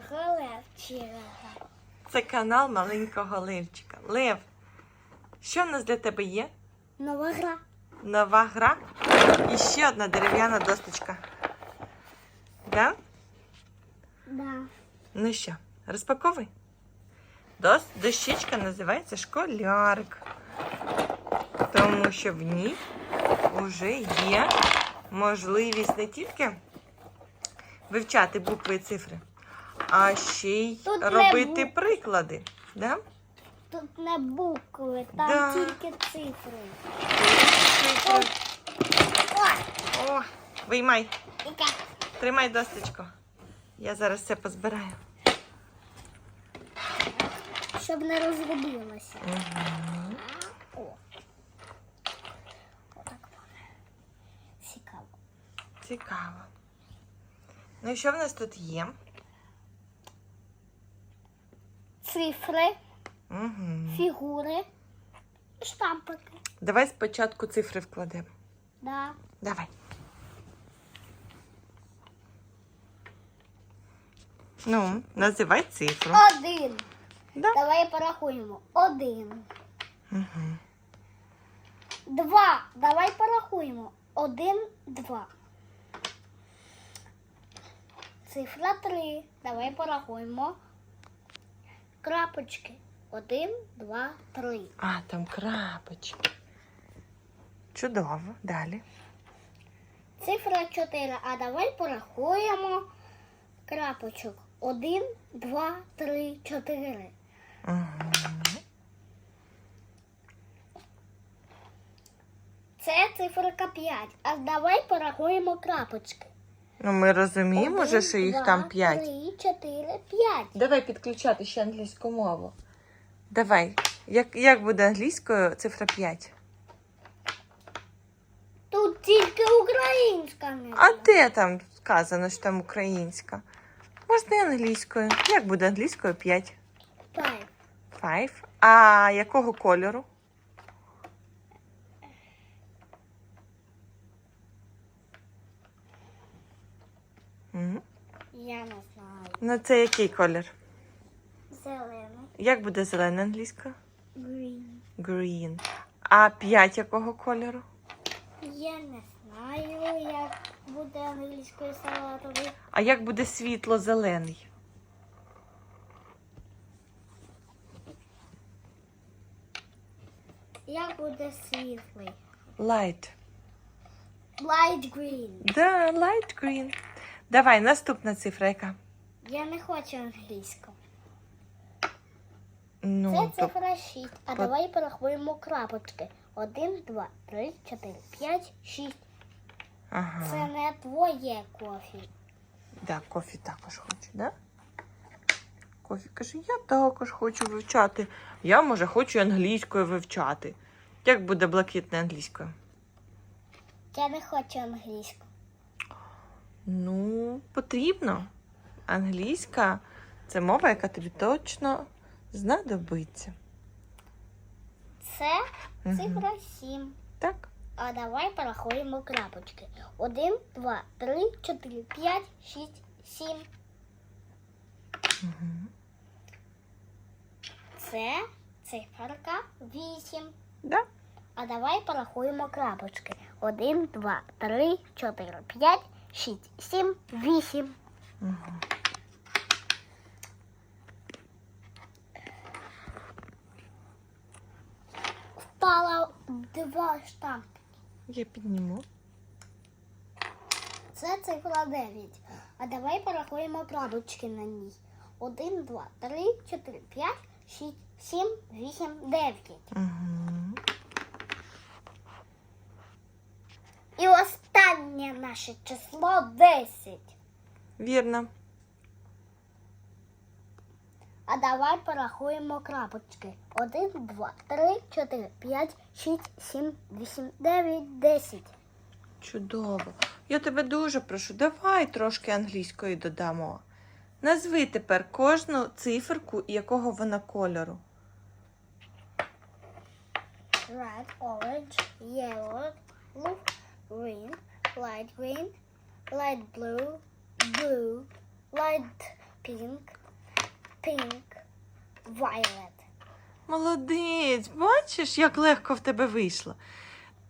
маленького левчика. Це канал маленького Левчика. Лев, що в нас для тебе є? Нова гра. Нова гра і ще одна дерев'яна досточка. Да? Да. Ну що, розпаковуй. Дос, дощечка називається школярик. Тому що в ній вже є можливість не тільки вивчати букви і цифри, а ще й Тут не робити бу- приклади. Да? Тут не букви, там Да. тільки цифри. О, О, виймай, яка. тримай досточку. Я зараз все позбираю. Щоб не розгубилося. О. Отак може. Цікаво. Цікаво. Ну і що в нас тут є? Цифри, Угу. фігури, штампики. Давай спочатку цифри вкладемо. Да. Давай. Ну, називай цифру. Один. Да. Давай порахуємо. Один. Угу. Два. Давай порахуємо. Один, два. Цифра три. Давай порахуємо. Крапочки. Один, два, три. А, там крапочки. Чудово. Далі. Цифра 4. А давай порахуємо крапочок. Один, два, три, чотири. Угу. Це циферка 5. А давай порахуємо крапочки. Ну, ми розуміємо Один, що їх два, там п'ять. Три, чотири, п'ять. Давай підключати ще англійську мову. Давай. Як, як буде англійською цифра 5? Тут тільки українська. А де там сказано, що там українська? Можна і англійською. Як буде англійською 5? Five. Five. А якого кольору? Я не знаю. Ну, це який колір? Зелений. Як буде зелена англійська? Green. Green. А 5 якого кольору? Я не знаю, як буде англійською салатовий. А як буде світло-зелений? Як буде світлий? Light. Light green. Да, light green. Давай, наступна цифра яка? Я не хочу англійську. Ну, Це то цифра 6. А по- давай порахуємо крапочки. Один, два, три, чотири, п'ять, шість. ага. Це не твоє кофі. Да, кофі також хочу, да? Кофі каже, я також хочу вивчати. Я, може, хочу і англійською вивчати. Як буде блакитне англійською? Я не хочу англійську. Ну, потрібно. Англійська це мова, яка тобі точно знадобиться. Це цифра 7. Так? А давай порахуємо крапочки. Один, два, три, чотири, п'ять, шість, сім. Угу. Це циферка вісім. Да? А давай порахуємо крапочки. Один, два, три, чотири, п'ять, шість, сім, вісім. Угу. Впало два штампи. Я підніму. Це цифра 9. А давай порахуємо крапочки на ній. Один, два, три, чотири, п'ять, шість, сім, вісім, дев'ять. Угу. І останнє наше число 10. Вірно. А давай порахуємо крапочки. Один, два, три, чотири, п'ять, шість, сім, вісім, дев'ять, десять. Чудово. Я тебе дуже прошу, давай трошки англійської додамо. Назви тепер кожну циферку якого вона кольору. Red, orange, yellow, blue, green, light green, light blue, blue, light pink, pink, violet. Молодець, бачиш, як легко в тебе вийшло.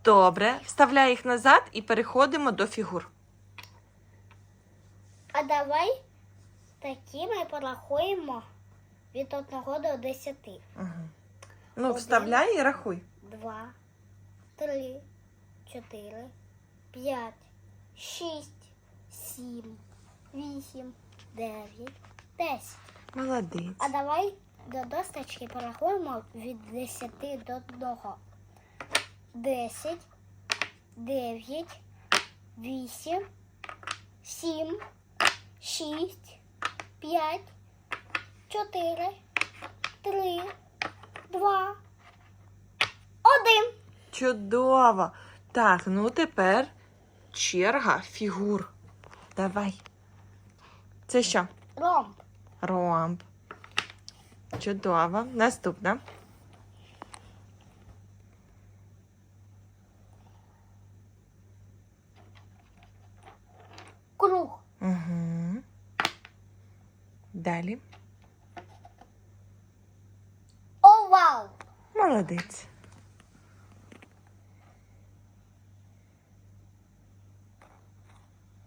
Добре, вставляй їх назад і переходимо до фігур. А давай такі ми порахуємо від 1 до 10. Угу. Ну, Один. вставляй і рахуй. 2, 3, 4, 5, 6, 7, 8, 9, 10. Молодець. А давай до досточки порахуємо від 10 до 1. 10, 9, 8, 7, 6, 5, 4, 3, 2, 1. Чудово. Так, ну тепер черга фігур. Давай. Це що? Ромб. Ромб. Чудово. Наступна. Круг. Угу. Далі. Овал. Молодець.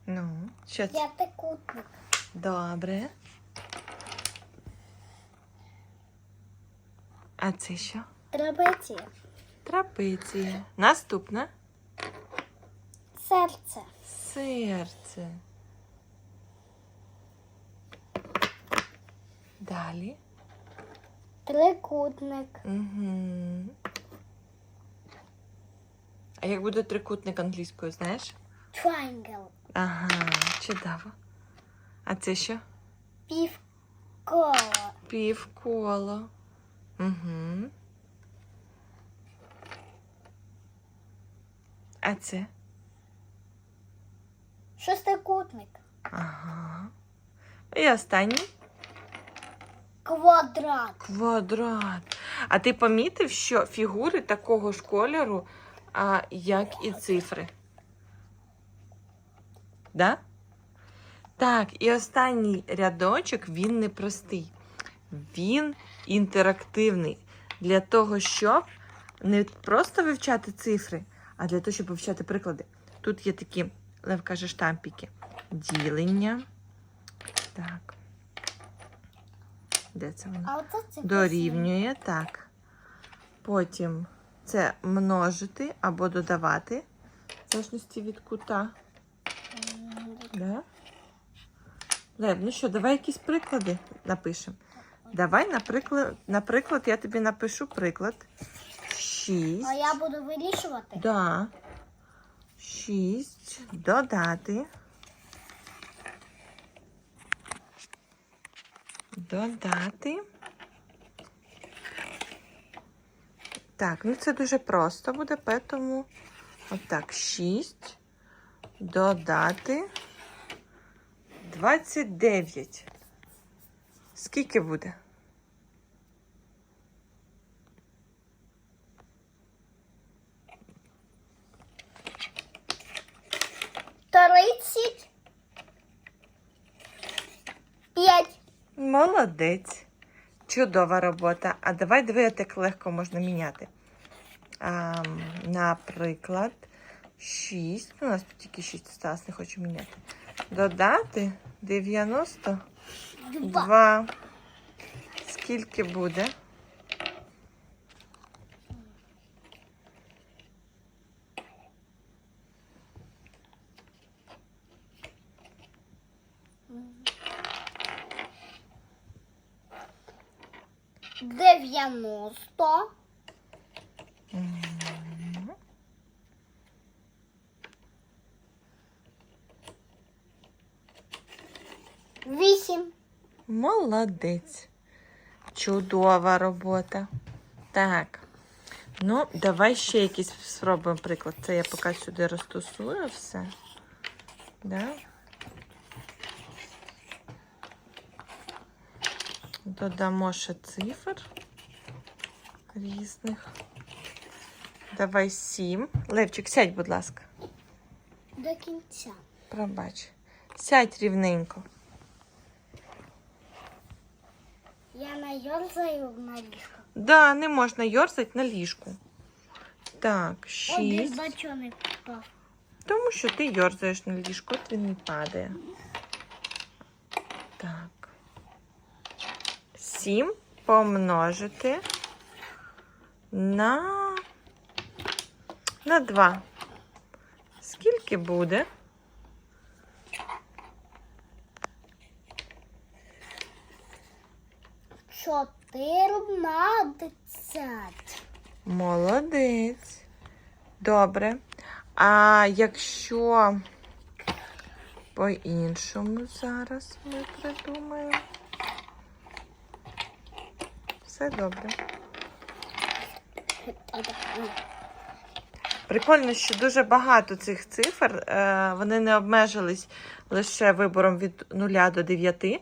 Ну, що це? П'ятикутник. Добре. А це що? Трапеція. Трапеція. Наступна. Серце. Серце. Далі. Трикутник. Угу. А як буде трикутник англійською, знаєш? Triangle. Ага, чудово. А це що? Півколо. Півколо. Угу. А це? Шестикутник. Ага. І останній Квадрат. квадрат. А ти помітив, що фігури такого ж кольору, а, як і цифри? Да? Так, і останній рядочок він непростий. Він інтерактивний. Для того, щоб не просто вивчати цифри, а для того, щоб вивчати приклади. Тут є такі, Лев каже, штампики. Ділення. Так. Де це воно? Дорівнює, так. Потім це множити або додавати, в залежності від кута. Да? Лев, ну що, давай якісь приклади напишемо. Давай, наприклад, наприклад, я тобі напишу приклад. 6. А я буду вирішувати. Да. 6. Додати. Додати. Так, ну це дуже просто буде, тому отак, 6. Додати 29. Скільки буде? Тридцять. П'ять. Молодець. Чудова робота. А давай диви, як легко можна міняти. А, наприклад, 6. У нас тут тільки 6 осталось, не хочу міняти. Додати 92. Два. Скільки буде? Дев'яносто. Вісім. Молодець. Чудова робота. Так. Ну, давай ще якийсь спробуємо приклад. Це я поки сюди розтусую все. Да? Додамо ще цифр різних. Давай сім. Левчик, сядь, будь ласка. До кінця. Пробач. Сядь рівненько. Йорзаю на ліжко. Да, не можна йорзати на ліжку. Так, шість. бачоник впав. Тому що ти йорзаєш на ліжко, от він не падає. Так. Сім помножити на, на 2. Скільки буде? Чотирнадцять. Молодець. Добре. А якщо по-іншому зараз ми придумаємо. Все добре. Прикольно, що дуже багато цих цифр. е, Вони не обмежились лише вибором від 0 до 9,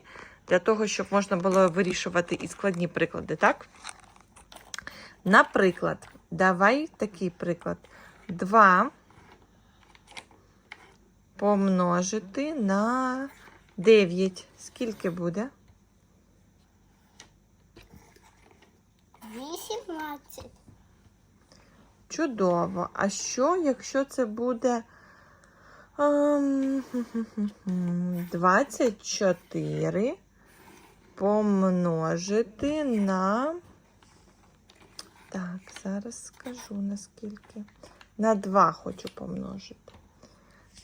для того, щоб можна було вирішувати і складні приклади, так? Наприклад, давай такий приклад. 2 помножити на 9. Скільки буде? Вісімнадцять. Чудово. А що, якщо це буде ем, 24 помножити на. Так, зараз скажу наскільки. На 2 хочу помножити.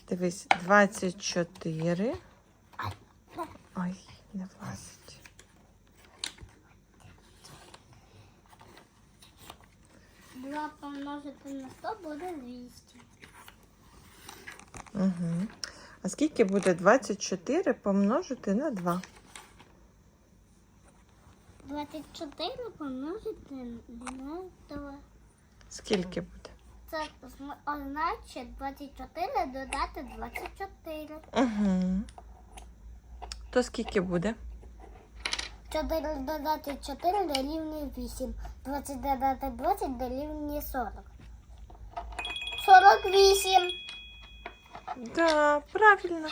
Дивись, 24. Ой, не влазить. Два помножити на сто буде двісті. Угу. А скільки буде 24 помножити на 2? Двадцять чотири помножити на два. Скільки буде? Це зна- означає 24 додати 24. Угу. То скільки буде? 4 додати 4 дорівнює 8. 20 додати 20 дорівнює 40. 48. Да, правильно.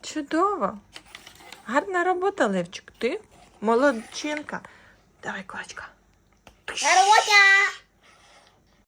Чудово. Гарна робота, Левчик. Ти молодчинка. Давай, клачка. Робота!